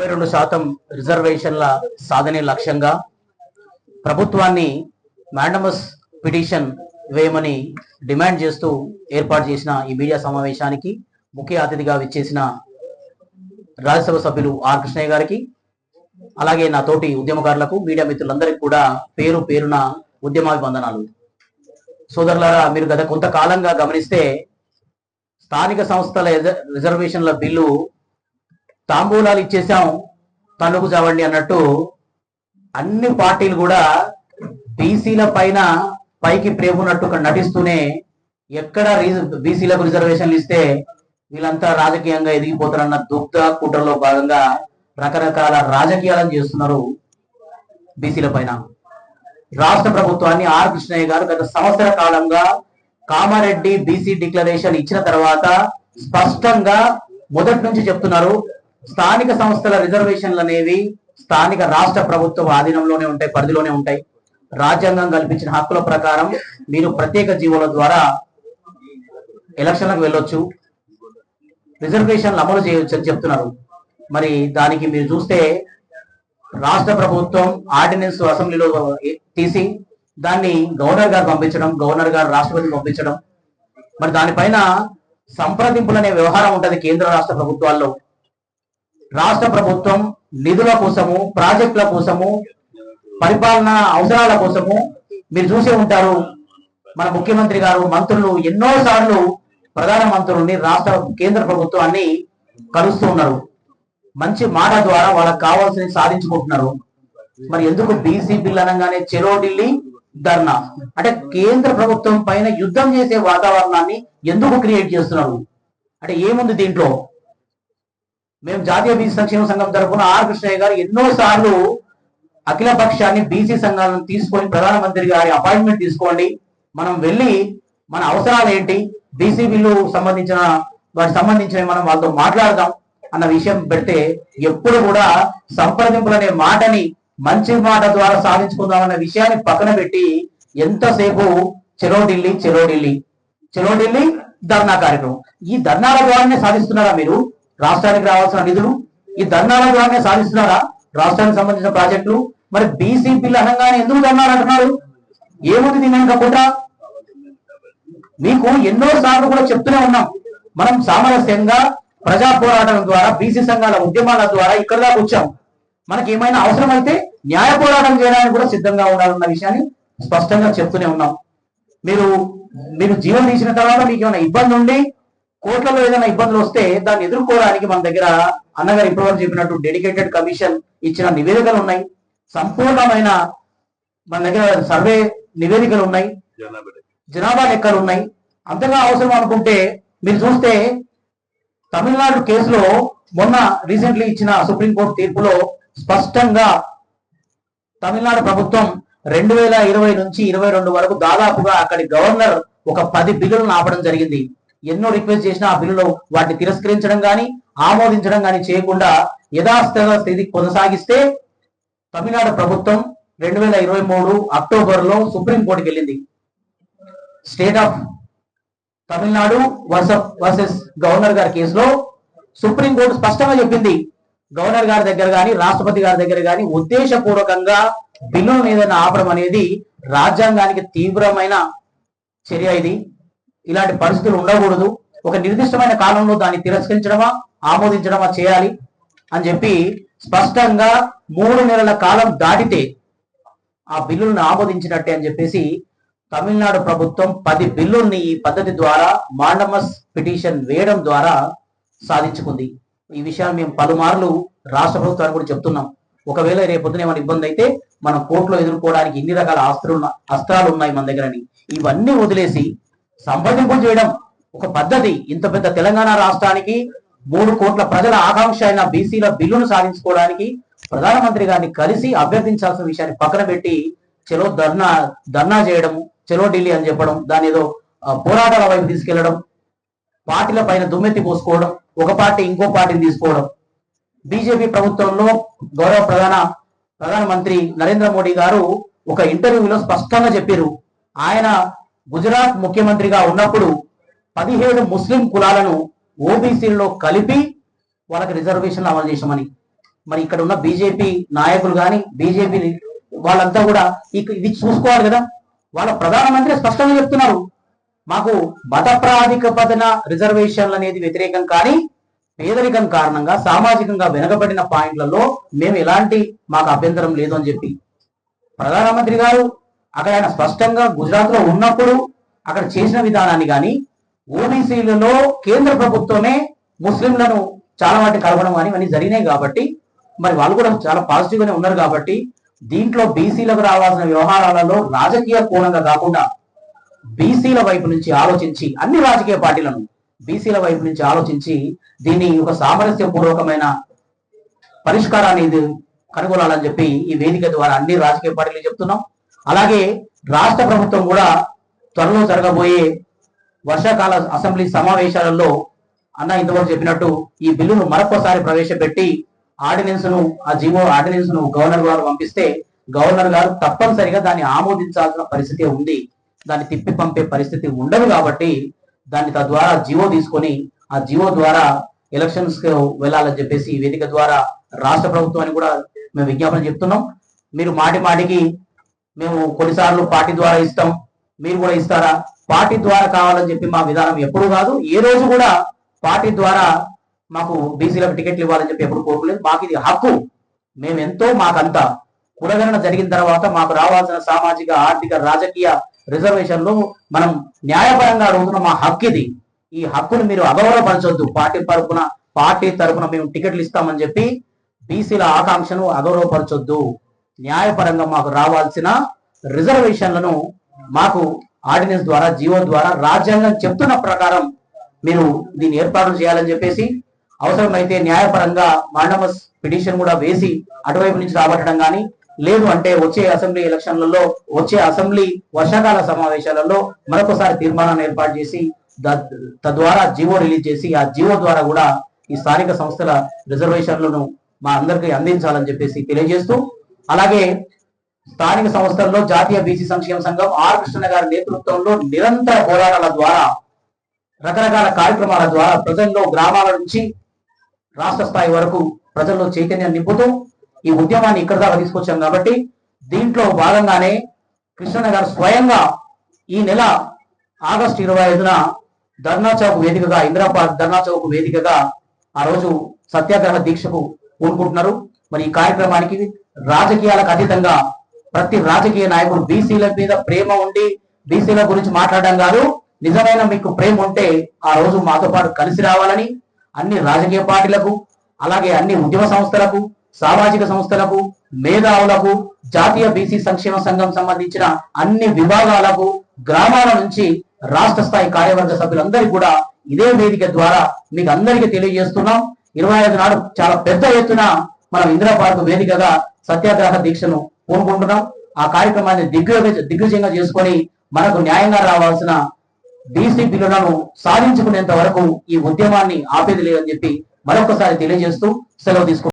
ఇరవై రెండు శాతం రిజర్వేషన్ల సాధనే లక్ష్యంగా ప్రభుత్వాన్ని మ్యాండమస్ పిటిషన్ వేయమని డిమాండ్ చేస్తూ ఏర్పాటు చేసిన ఈ మీడియా సమావేశానికి ముఖ్య అతిథిగా విచ్చేసిన రాజ్యసభ సభ్యులు ఆర్ కృష్ణయ్య గారికి అలాగే నా తోటి ఉద్యమకారులకు మీడియా మిత్రులందరికీ కూడా పేరు పేరున ఉద్యమాభివందనాలు. సోదరులారా మీరు గత కొంతకాలంగా గమనిస్తే స్థానిక సంస్థల రిజర్వేషన్ల బిల్లు తాంబూలాలు ఇచ్చేసాం తన్నుకు చావండి అన్నట్టు అన్ని పార్టీలు కూడా బీసీల పైన పైకి ప్రేమున్నట్టు నటిస్తూనే ఎక్కడ బీసీలకు రిజర్వేషన్లు ఇస్తే వీళ్ళంతా రాజకీయంగా ఎదిగిపోతారన్న దుగ్ధ కుట్రలో భాగంగా రకరకాల రాజకీయాలను చేస్తున్నారు బీసీల పైన. రాష్ట్ర ప్రభుత్వాన్ని ఆర్ కృష్ణయ్య గారు గత సంవత్సర కాలంగా కామారెడ్డి బీసీ డిక్లరేషన్ ఇచ్చిన తర్వాత స్పష్టంగా మొదటి నుంచి చెప్తున్నారు స్థానిక సంస్థల రిజర్వేషన్లు అనేవి స్థానిక రాష్ట్ర ప్రభుత్వం ఆధీనంలోనే ఉంటాయి పరిధిలోనే ఉంటాయి. రాజ్యాంగం కల్పించిన హక్కుల ప్రకారం మీరు ప్రత్యేక జీవోల ద్వారా ఎలక్షన్లకు వెళ్ళొచ్చు. రిజర్వేషన్లు అమలు చేయొచ్చు అని చెప్తున్నారు. మరి దానికి మీరు చూస్తే రాష్ట్ర ప్రభుత్వం ఆర్డినెన్స్ అసెంబ్లీలో తీసి దాన్ని గవర్నర్ గారు పంపించడం గవర్నర్ గారు రాష్ట్రపతికి పంపించడం. మరి దానిపైన సంప్రదింపులనే వ్యవహారం ఉంటుంది కేంద్ర రాష్ట్ర ప్రభుత్వాల్లో. రాష్ట్ర ప్రభుత్వం నిధుల కోసము ప్రాజెక్టుల కోసము పరిపాలన అవసరాల కోసము మీరు చూసే ఉంటారు. మన ముఖ్యమంత్రి గారు మంత్రులు ఎన్నో సార్లు ప్రధాన మంత్రుల్ని రాష్ట్ర కేంద్ర ప్రభుత్వాన్ని కలుస్తూ ఉన్నారు. మంచి మాట ద్వారా వాళ్ళకి కావాల్సింది సాధించుకుంటున్నారు. మరి ఎందుకు బీసీ బిల్ అనగానే చెరో ఢిల్లీ ధర్నా? అంటే కేంద్ర ప్రభుత్వం పైన యుద్ధం చేసే వాతావరణాన్ని ఎందుకు క్రియేట్ చేస్తున్నారు? అంటే ఏముంది దీంట్లో? మేము జాతీయ బీసీ సంక్షేమ సంఘం తరఫున ఆర్ కృష్ణయ్య గారు ఎన్నో సార్లు అఖిల పక్షాన్ని బీసీ సంఘాలను తీసుకొని ప్రధానమంత్రి గారి అపాయింట్మెంట్ తీసుకోండి. మనం వెళ్ళి మన అవసరాలు ఏంటి బీసీ బిల్లు సంబంధించిన వాటికి సంబంధించిన మనం వాళ్ళతో మాట్లాడదాం అన్న విషయం పెడితే ఎప్పుడు కూడా సంప్రదింపులు అనే మాటని మంచి మాట ద్వారా సాధించుకుందాం అన్న విషయాన్ని పక్కన పెట్టి ఎంతసేపు చెరో ఢిల్లీ చెరో ఢిల్లీ చెరో ఢిల్లీ ధర్నా కార్యక్రమం. ఈ ధర్నాల ద్వారానే సాధిస్తున్నారా మీరు? రాష్ట్రానికి రావాల్సిన నిధులు ఈ ధర్నాల ద్వారానే సాధిస్తున్నారా? రాష్ట్రానికి సంబంధించిన ప్రాజెక్టులు మరి బీసీ బిల్ అనగానే ఎందుకు ధర్నాలు అంటున్నారు? ఏముంది దీని వెనుక మీకు ఎన్నో సార్లు కూడా చెప్తూనే ఉన్నాం. మనం సామరస్యంగా ప్రజా పోరాటం ద్వారా బీసీ సంఘాల ఉద్యమాల ద్వారా ఇక్కడ దాకా వచ్చాం. మనకి ఏమైనా అవసరమైతే న్యాయ పోరాటం చేయడానికి కూడా సిద్ధంగా ఉండాలన్న విషయాన్ని స్పష్టంగా చెప్తూనే ఉన్నాం. మీరు మీరు జీవం తీసిన తర్వాత మీకు ఏమైనా ఇబ్బంది ఉండి కోర్టులలో ఏదైనా ఇబ్బందులు వస్తే దాన్ని ఎదుర్కోవడానికి మన దగ్గర అన్నగారు ఇప్పటివరకు చెప్పినట్టు డెడికేటెడ్ కమిషన్ ఇచ్చిన నివేదికలు ఉన్నాయి. సంపూర్ణమైన మన దగ్గర సర్వే నివేదికలు ఉన్నాయి. జనాభా లెక్కలు ఉన్నాయి. అంతగా అవసరం అనుకుంటే మీరు చూస్తే తమిళనాడు కేసులో మొన్న రీసెంట్లీ ఇచ్చిన సుప్రీంకోర్టు తీర్పులో స్పష్టంగా తమిళనాడు ప్రభుత్వం రెండు వేల ఇరవై నుంచి ఇరవై రెండు వరకు దాదాపుగా అక్కడి గవర్నర్ ఒక పది బిల్లులను ఆపడం జరిగింది. ఎన్నో రిక్వెస్ట్ చేసినా ఆ బిల్లులు వాటిని తిరస్కరించడం కానీ ఆమోదించడం కానీ చేయకుండా యథాస్థిత స్థితి కొనసాగిస్తే తమిళనాడు ప్రభుత్వం రెండు వేల ఇరవై మూడు అక్టోబర్లో సుప్రీంకోర్టుకి వెళ్ళింది. State of Tamil Nadu versus governor గారి కేసులో సుప్రీం కోర్టు స్పష్టంగా చెప్పింది. గవర్నర్ గారి దగ్గర కానీ రాష్ట్రపతి గారి దగ్గర కానీ ఉద్దేశపూర్వకంగా బిల్లులను ఏదైనా ఆపడం అనేది రాజ్యాంగానికి తీవ్రమైన చర్య ఇది. ఇలాంటి పరిస్థితులు ఉండకూడదు. ఒక నిర్దిష్టమైన కాలంలో దాన్ని తిరస్కరించడమా ఆమోదించడమా చేయాలి అని చెప్పి స్పష్టంగా మూడు నెలల కాలం దాటితే ఆ బిల్లులను ఆమోదించినట్టే అని చెప్పేసి తమిళనాడు ప్రభుత్వం పది బిల్లుల్ని ఈ పద్ధతి ద్వారా మాండమస్ పిటిషన్ వేయడం ద్వారా సాధించుకుంది. ఈ విషయాన్ని మేము పలుమార్లు రాష్ట్ర ప్రభుత్వానికి కూడా చెప్తున్నాం. ఒకవేళ రేపొద్దున ఏమైనా ఇబ్బంది అయితే మనం కోర్టులో ఎదుర్కోవడానికి ఇన్ని రకాల ఆస్తులు అస్త్రాలు ఉన్నాయి మన దగ్గరని. ఇవన్నీ వదిలేసి సంప్రదింపు చేయడం ఒక పద్ధతి. ఇంత పెద్ద తెలంగాణ రాష్ట్రానికి మూడు కోట్ల ప్రజల ఆకాంక్ష అయిన బీసీల బిల్లును సాధించుకోవడానికి ప్రధానమంత్రి గారిని కలిసి అభ్యర్థించాల్సిన విషయాన్ని పక్కన పెట్టి చెలో ధర్నా ధర్నా చేయడము చెలో ఢిల్లీ అని చెప్పడం దాని ఏదో పోరాటాల వైపు తీసుకెళ్ళడం పార్టీల పైన దుమ్మెత్తి పోసుకోవడం ఒక పార్టీ ఇంకో పార్టీని తీసుకోవడం. బీజేపీ ప్రభుత్వంలో గౌరవ ప్రధాన ప్రధానమంత్రి నరేంద్ర మోడీ గారు ఒక ఇంటర్వ్యూలో స్పష్టంగా చెప్పారు ఆయన గుజరాత్ ముఖ్యమంత్రిగా ఉన్నప్పుడు పదిహేడు ముస్లిం కులాలను ఓబీసీల్లో కలిపి వాళ్ళకి రిజర్వేషన్లు అమలు చేశామని. మరి ఇక్కడ ఉన్న బీజేపీ నాయకులు కానీ బీజేపీ వాళ్ళంతా కూడా ఇది చూసుకోవాలి కదా. వాళ్ళ ప్రధానమంత్రి స్పష్టంగా చెప్తున్నారు. మాకు మత ప్రాతిపదికన రిజర్వేషన్లు అనేది వ్యతిరేకం కానీ పేదరికం కారణంగా సామాజికంగా వెనకబడిన పాయింట్లలో మేము ఎలాంటి మాకు అభ్యంతరం లేదు అని చెప్పి. ప్రధానమంత్రి గారు అక్కడ ఆయన స్పష్టంగా గుజరాత్లో ఉన్నప్పుడు అక్కడ చేసిన విధానాన్ని కానీ ఓబీసీలలో కేంద్ర ప్రభుత్వమే ముస్లింలను చాలా వాటి కలవడం కానీ ఇవన్నీ జరిగినాయి కాబట్టి మరి వాళ్ళు కూడా చాలా పాజిటివ్ గానే ఉన్నారు కాబట్టి దీంట్లో బీసీలకు రావాల్సిన వ్యవహారాలలో రాజకీయ కోణంగా కాకుండా బీసీల వైపు నుంచి ఆలోచించి అన్ని రాజకీయ పార్టీలను బీసీల వైపు నుంచి ఆలోచించి దీన్ని ఒక సామరస్యపూర్వకమైన పరిష్కారాన్ని ఇది కనుగొనాలని చెప్పి ఈ వేదిక ద్వారా అన్ని రాజకీయ పార్టీలు చెప్తున్నాం. అలాగే రాష్ట్ర ప్రభుత్వం కూడా త్వరలో జరగబోయే వర్షాకాల అసెంబ్లీ సమావేశాలలో అన్న ఇంతవరకు చెప్పినట్టు ఈ బిల్లును మరొకసారి ప్రవేశపెట్టి ఆర్డినెన్స్ను ఆ జీవో ఆర్డినెన్స్ను గవర్నర్ గారు పంపిస్తే గవర్నర్ గారు తప్పనిసరిగా దాన్ని ఆమోదించాల్సిన పరిస్థితి ఉంది. దాన్ని తిప్పి పంపే పరిస్థితి ఉండదు కాబట్టి దాన్ని తద్వారా జీవో తీసుకొని ఆ జీవో ద్వారా ఎలక్షన్స్కు వెళ్ళాలని చెప్పేసి ఈ వేదిక ద్వారా రాష్ట్ర ప్రభుత్వానికి కూడా మేము విజ్ఞాపన చెప్తున్నాం. మీరు మాటి మాటికి మేము కొన్నిసార్లు పార్టీ ద్వారా ఇస్తాం. మీరు కూడా ఇస్తారా? పార్టీ ద్వారా కావాలని చెప్పి మా విధానం ఎప్పుడు కాదు. ఏ రోజు కూడా పార్టీ ద్వారా మాకు బీసీలకు టికెట్లు ఇవ్వాలని చెప్పి ఎప్పుడు కోరుకోలేదు. మాకు ఇది హక్కు. మేము ఎంతో మాకంతా. కులగణన జరిగిన తర్వాత మాకు రావాల్సిన సామాజిక ఆర్థిక రాజకీయ రిజర్వేషన్లు మనం న్యాయపరంగా అడుగుతున్న మా హక్కు ఇది. ఈ హక్కును మీరు అగౌరవపరచొద్దు. పార్టీ తరపున పార్టీ తరపున మేము టికెట్లు ఇస్తామని చెప్పి బీసీల ఆకాంక్షను అగౌరవపరచొద్దు. న్యాయపరంగా మాకు రావాల్సిన రిజర్వేషన్లను మాకు ఆర్డినెన్స్ ద్వారా జీవో ద్వారా రాజ్యాంగం చెప్తున్న ప్రకారం మీరు దీన్ని ఏర్పాటు చేయాలని చెప్పేసి అవసరమైతే న్యాయపరంగా మాండమస్ పిటిషన్ కూడా వేసి అటువైపు నుంచి రాబట్టడం కానీ లేదు అంటే వచ్చే అసెంబ్లీ ఎలక్షన్లలో వచ్చే అసెంబ్లీ వర్షాకాల సమావేశాలలో మరొకసారి తీర్మానాన్ని ఏర్పాటు చేసి తద్వారా జీవో రిలీజ్ చేసి ఆ జీవో ద్వారా కూడా ఈ స్థానిక సంస్థల రిజర్వేషన్లను మా అందరికీ అందించాలని చెప్పేసి తెలియజేస్తూ అలాగే స్థానిక సంస్థల్లో జాతీయ బీసీ సంక్షేమ సంఘం ఆర్ కృష్ణ గారి నేతృత్వంలో నిరంతర పోరాటాల ద్వారా రకరకాల కార్యక్రమాల ద్వారా ప్రజల్లో గ్రామాల నుంచి రాష్ట్ర స్థాయి వరకు ప్రజల్లో చైతన్యం నింపుతూ ఈ ఉద్యమాన్ని ఇక్కడ దాకా తీసుకొచ్చాం కాబట్టి దీంట్లో భాగంగానే కృష్ణ గారు స్వయంగా ఈ నెల ఆగస్టు ఇరవై ఐదున ధర్నా చౌక్ వేదికగా ఇందిరా పార్క్ ధర్నా చౌక్ వేదికగా ఆ రోజు సత్యాగ్రహ దీక్షకు పూనుకుంటున్నారు మరి ఈ కార్యక్రమానికి రాజకీయాలకు అతీతంగా ప్రతి రాజకీయ నాయకుడు బీసీల మీద ప్రేమ ఉండి బీసీల గురించి మాట్లాడడం కాదు నిజమైన మీకు ప్రేమ ఉంటే ఆ రోజు మాతో పాటు కలిసి రావాలని అన్ని రాజకీయ పార్టీలకు అలాగే అన్ని ఉద్యమ సంస్థలకు సామాజిక సంస్థలకు మేధావులకు జాతీయ బీసీ సంక్షేమ సంఘం సంబంధించిన అన్ని విభాగాలకు గ్రామాల నుంచి రాష్ట్ర స్థాయి కార్యవర్గ సభ్యులందరికీ కూడా ఇదే వేదిక ద్వారా మీకు అందరికీ తెలియజేస్తున్నాం. ఇరవై ఐదు నాడు చాలా పెద్ద ఎత్తున మనం ఇందిరా పార్క్ వేదికగా సత్యాగ్రహ దీక్షను కోరుకుంటున్నాం. ఆ కార్యక్రమాన్ని దిగ్గజ దిగ్గజంగా చేసుకొని మనకు న్యాయంగా రావాల్సిన బీసీ బిల్లులను సాధించుకునేంత వరకు ఈ ఉద్యమాన్ని ఆపేది లేదని చెప్పి మరొకసారి తెలియజేస్తూ సెలవు తీసుకుంటాం